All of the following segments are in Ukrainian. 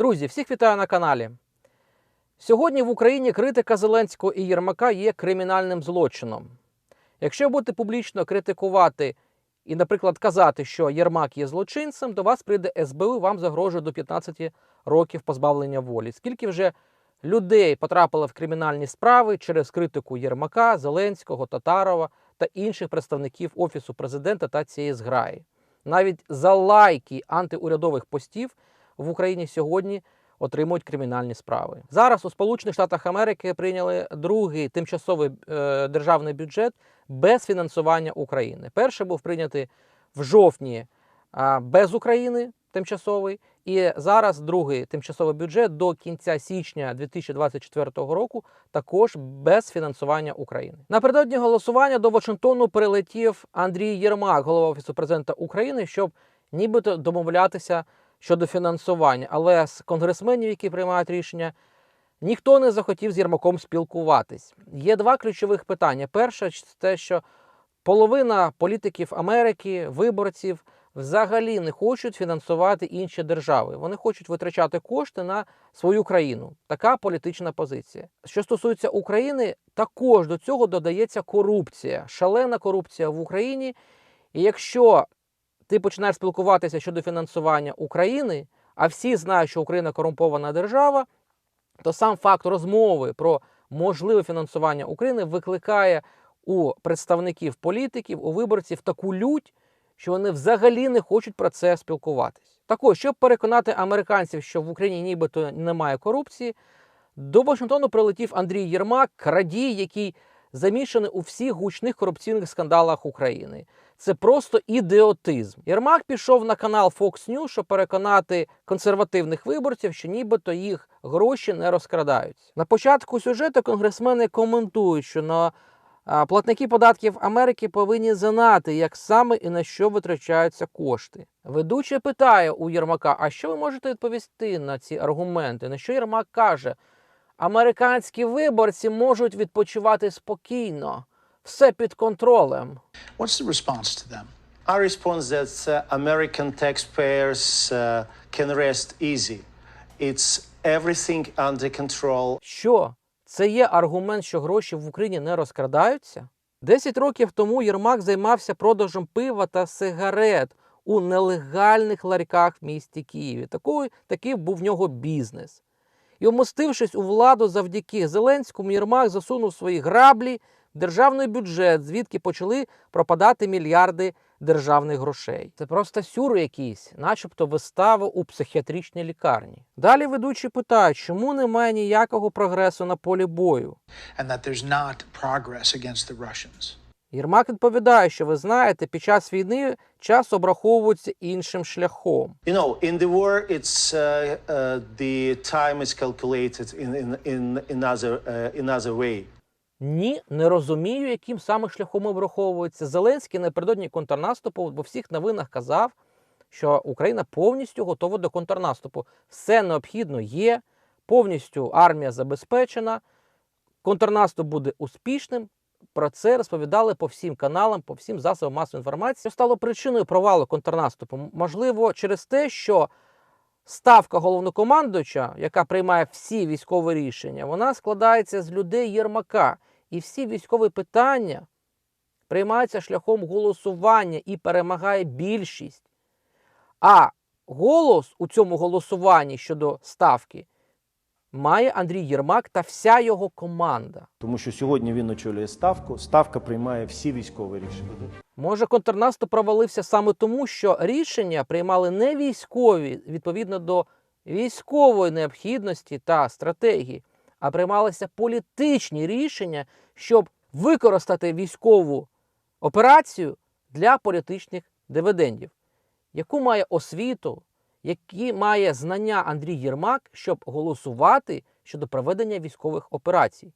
Друзі, всіх вітаю на каналі. Сьогодні в Україні критика Зеленського і Єрмака є кримінальним злочином. Якщо будете публічно критикувати і, наприклад, казати, що Єрмак є злочинцем, до вас прийде СБУ, і вам загрожує до 15 років позбавлення волі. Скільки вже людей потрапило в кримінальні справи через критику Єрмака, Зеленського, Татарова та інших представників Офісу президента та цієї зграї. Навіть за лайки антиурядових постів в Україні сьогодні отримують кримінальні справи. Зараз у Сполучених Штатах Америки прийняли другий тимчасовий е, державний бюджет без фінансування України. Перший був прийнятий в жовтні без України тимчасовий, і зараз другий тимчасовий бюджет до кінця січня 2024 року також без фінансування України. Напередодні голосування до Вашингтону прилетів Андрій Єрмак, голова офісу президента України, щоб нібито домовлятися щодо фінансування. Але з конгресменів, які приймають рішення, ніхто не захотів з Єрмаком спілкуватись. Є два ключових питання. Перше, те, що половина політиків Америки, виборців, взагалі не хочуть фінансувати інші держави. Вони хочуть витрачати кошти на свою країну. Така політична позиція. Що стосується України, також до цього додається корупція, шалена корупція в Україні. І якщо ти починаєш спілкуватися щодо фінансування України, а всі знають, що Україна корумпована держава, то сам факт розмови про можливе фінансування України викликає у представників політиків, у виборців таку лють, що вони взагалі не хочуть про це спілкуватись. Також, щоб переконати американців, що в Україні нібито немає корупції, до Вашингтону прилетів Андрій Єрмак, крадій, який замішаний у всіх гучних корупційних скандалах України. Це просто ідіотизм. Єрмак пішов на канал Fox News, щоб переконати консервативних виборців, що нібито їх гроші не розкрадаються. На початку сюжету конгресмени коментують, що на платники податків Америки повинні знати, як саме і на що витрачаються кошти. Ведучий питає у Єрмака: а що ви можете відповісти на ці аргументи? На що Єрмак каже? Американські виборці можуть відпочивати спокійно, все під контролем. What's the response to them? Our response that uh, American taxpayers uh, can rest easy. It's everything under control. Що це є аргумент, що гроші в Україні не розкрадаються? Десять років тому Єрмак займався продажем пива та сигарет у нелегальних ларьках в місті Києві. Такий, такий був в нього бізнес. І умостившись у владу завдяки Зеленському, Єрмак засунув свої граблі в державний бюджет, звідки почали пропадати мільярди державних грошей. Це просто сюр якийсь, начебто вистава у психіатричній лікарні. Далі ведучі питають, чому немає ніякого прогресу на полі бою. And that there's not progress against the Russians. Єрмак відповідає, що ви знаєте, під час війни час обраховується іншим шляхом. You know, in the war, it's uh, uh, the time is calculated in in in another uh, another way. Ні, не розумію, яким саме шляхом обраховується. Зеленський напередодні контрнаступу в всіх новинах казав, що Україна повністю готова до контрнаступу. Все необхідно є, повністю армія забезпечена, контрнаступ буде успішним. Про це розповідали по всім каналам, по всім засобам масової інформації. Що стало причиною провалу контрнаступу? Можливо, через те, що ставка головнокомандуюча, яка приймає всі військові рішення, вона складається з людей Єрмака. І всі військові питання приймаються шляхом голосування і перемагає більшість. А голос у цьому голосуванні щодо ставки має Андрій Єрмак та вся його команда. Тому що сьогодні він очолює ставку. Ставка приймає всі військові рішення. Може, контрнаступ провалився саме тому, що рішення приймали не військові відповідно до військової необхідності та стратегії, а приймалися політичні рішення, щоб використати військову операцію для політичних дивідендів. Яку має освіту, які має знання Андрій Єрмак, щоб голосувати щодо проведення військових операцій?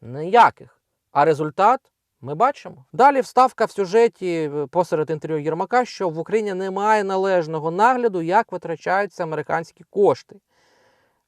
Ніяких. А результат ми бачимо. Далі вставка в сюжеті е, посеред інтерв'ю Єрмака, що в Україні немає належного нагляду, як витрачаються американські кошти.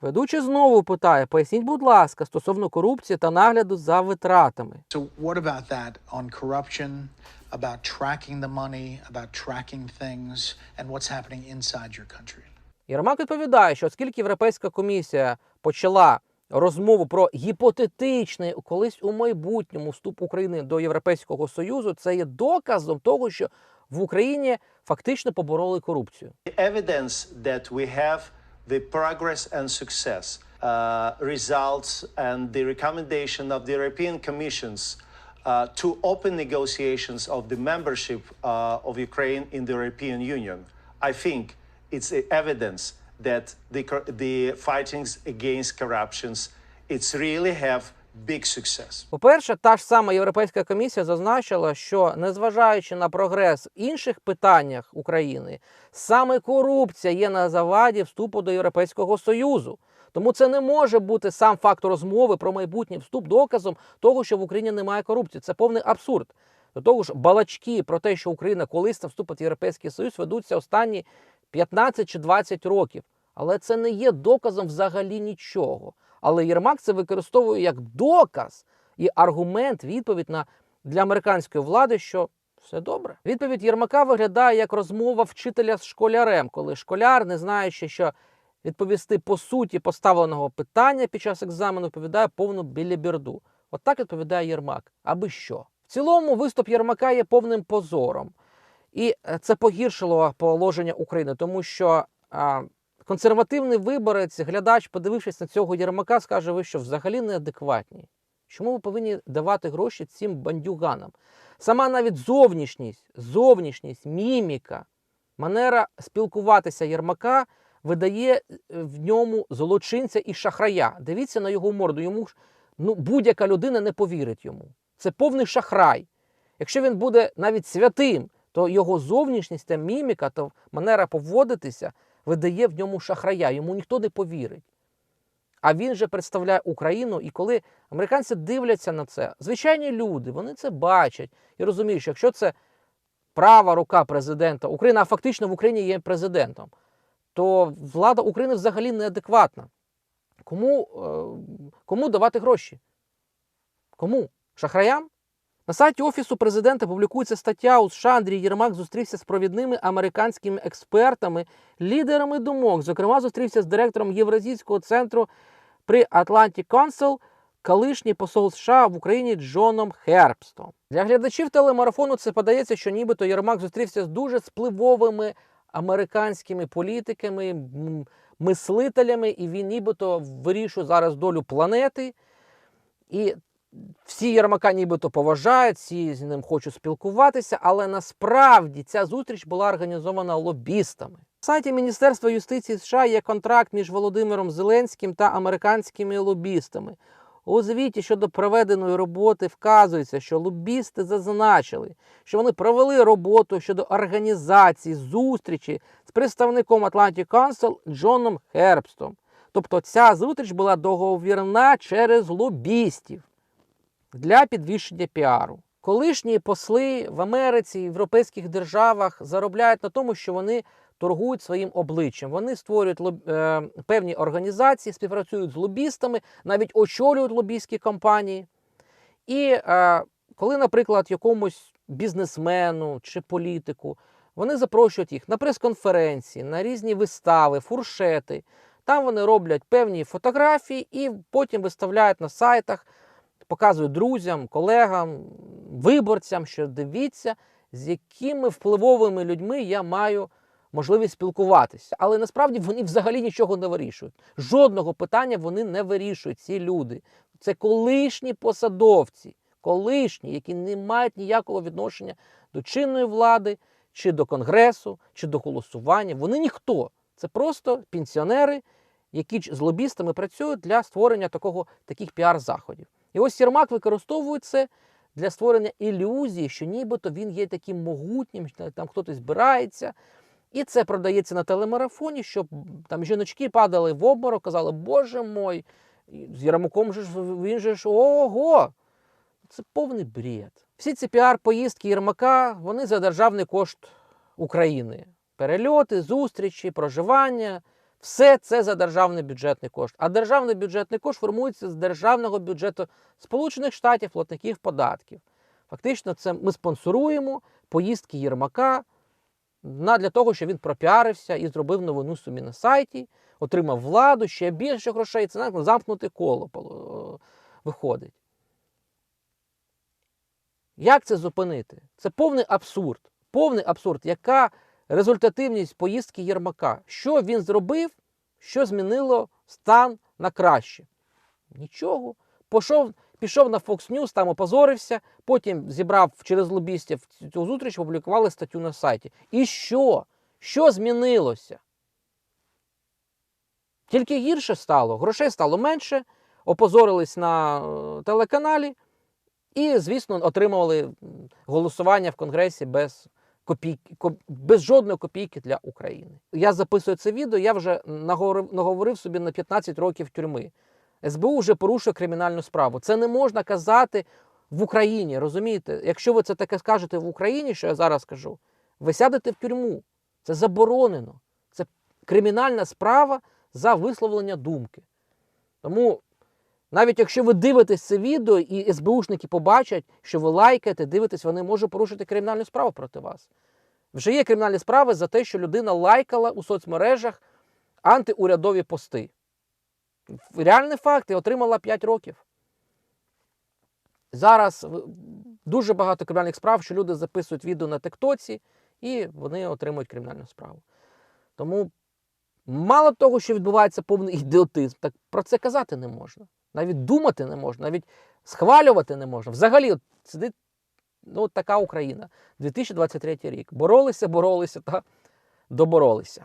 Ведучий знову питає: поясніть, будь ласка, стосовно корупції та нагляду за витратами. So, what about that on corruption, about tracking the money, about tracking things, and what's happening inside your country? Єрмак відповідає, що оскільки Європейська комісія почала розмову про гіпотетичний колись у майбутньому вступ України до Європейського Союзу, це є доказом того, що в Україні фактично побороли корупцію. The evidence that we have the progress and success uh, results and the recommendation of the European Commissions uh, to open negotiations of the membership uh, of Ukraine in the European Union. I think it's evidence that the, the fightings against corruptions it's really have big success. По-перше, та ж сама Європейська комісія зазначила, що незважаючи на прогрес в інших питаннях України, саме корупція є на заваді вступу до Європейського Союзу. Тому це не може бути сам факт розмови про майбутній вступ доказом того, що в Україні немає корупції. Це повний абсурд. До того ж, балачки про те, що Україна колись там вступить в Європейський Союз, ведуться останні 15 чи 20 років. Але це не є доказом взагалі нічого. Але Єрмак це використовує як доказ і аргумент, відповідь на для американської влади, що все добре. Відповідь Єрмака виглядає як розмова вчителя з школярем, коли школяр, не знаючи, що відповісти по суті поставленого питання під час екзамену, відповідає повну біліберду. От так відповідає Єрмак. Аби що? В цілому виступ Єрмака є повним позором. І е, це погіршило положення України, тому що а, консервативний виборець, глядач, подивившись на цього Єрмака, скаже, ви що взагалі неадекватні. Чому ви повинні давати гроші цим бандюганам? Сама навіть зовнішність, зовнішність, міміка, манера спілкуватися Єрмака видає е, в ньому злочинця і шахрая. Дивіться на його морду. Йому ну, будь-яка людина не повірить йому. Це повний шахрай. Якщо він буде навіть святим, то його зовнішність та міміка та манера поводитися видає в ньому шахрая. Йому ніхто не повірить. А він же представляє Україну, і коли американці дивляться на це, звичайні люди, вони це бачать і розуміють, що якщо це права рука президента України, а фактично в Україні є президентом, то влада України взагалі неадекватна. Кому, е, кому давати гроші? Кому? Шахраям? На сайті Офісу президента публікується стаття у США. Андрій Єрмак зустрівся з провідними американськими експертами, лідерами думок. Зокрема, зустрівся з директором Євразійського центру при Atlantic Council, колишній посол США в Україні Джоном Хербстом. Для глядачів телемарафону це подається, що нібито Єрмак зустрівся з дуже спливовими американськими політиками, мислителями, і він нібито вирішує зараз долю планети. І всі Єрмака нібито поважають, всі з ним хочуть спілкуватися, але насправді ця зустріч була організована лобістами. На сайті Міністерства юстиції США є контракт між Володимиром Зеленським та американськими лобістами. У звіті щодо проведеної роботи вказується, що лобісти зазначили, що вони провели роботу щодо організації зустрічі з представником Atlantic Council Джоном Хербстом. Тобто ця зустріч була договірна через лобістів для підвищення піару. Колишні посли в Америці і європейських державах заробляють на тому, що вони торгують своїм обличчям. Вони створюють лоб- е, певні організації, співпрацюють з лобістами, навіть очолюють лобістські компанії. І е, коли, наприклад, якомусь бізнесмену чи політику вони запрошують їх на прес-конференції, на різні вистави, фуршети. Там вони роблять певні фотографії і потім виставляють на сайтах, показують друзям, колегам, виборцям, що дивіться, з якими впливовими людьми я маю можливість спілкуватися. Але насправді вони взагалі нічого не вирішують. Жодного питання вони не вирішують, ці люди. Це колишні посадовці, колишні, які не мають ніякого відношення до чинної влади, чи до конгресу, чи до голосування. Вони ніхто. Це просто пенсіонери, які з лобістами працюють для створення такого, таких піар-заходів. І ось Єрмак використовує це для створення ілюзії, що нібито він є таким могутнім, там хтось збирається. І це продається на телемарафоні, щоб там жіночки падали в обморок, казали, Боже мой, з Єрмаком же ж він же ж ого. Це повний бред. Всі ці піар-поїздки Єрмака, вони за державний кошт України. Перельоти, зустрічі, проживання. Все це за державний бюджетний кошт. А державний бюджетний кошт формується з державного бюджету Сполучених Штатів, платників податків. Фактично, це ми спонсоруємо поїздки Єрмака для того, щоб він пропіарився і зробив новину собі на сайті, отримав владу, ще більше грошей. Це замкнуте коло виходить. Як це зупинити? Це повний абсурд. Повний абсурд. Яка результативність поїздки Єрмака? Що він зробив, що змінило стан на краще? Нічого. Пішов, пішов на Fox News, там опозорився, потім зібрав через лобістів цю зустріч, опублікували статтю на сайті. І що? Що змінилося? Тільки гірше стало, грошей стало менше, опозорились на е, телеканалі і, звісно, отримували голосування в Конгресі без, копійки, ко- без жодної копійки для України. Я записую це відео, я вже наговорив, наговорив собі на 15 років тюрми. СБУ вже порушує кримінальну справу. Це не можна казати в Україні, розумієте? Якщо ви це таке скажете в Україні, що я зараз кажу, ви сядете в тюрму. Це заборонено. Це кримінальна справа за висловлення думки. Тому навіть якщо ви дивитесь це відео і СБУшники побачать, що ви лайкаєте, дивитесь, вони можуть порушити кримінальну справу проти вас. Вже є кримінальні справи за те, що людина лайкала у соцмережах антиурядові пости. Реальний факт і отримала 5 років. Зараз дуже багато кримінальних справ, що люди записують відео на Тиктоці, і вони отримують кримінальну справу. Тому мало того, що відбувається повний ідіотизм, так про це казати не можна. Навіть думати не можна, навіть схвалювати не можна. Взагалі, от сидить ну, така Україна. 2023 рік. Боролися, боролися та доборолися.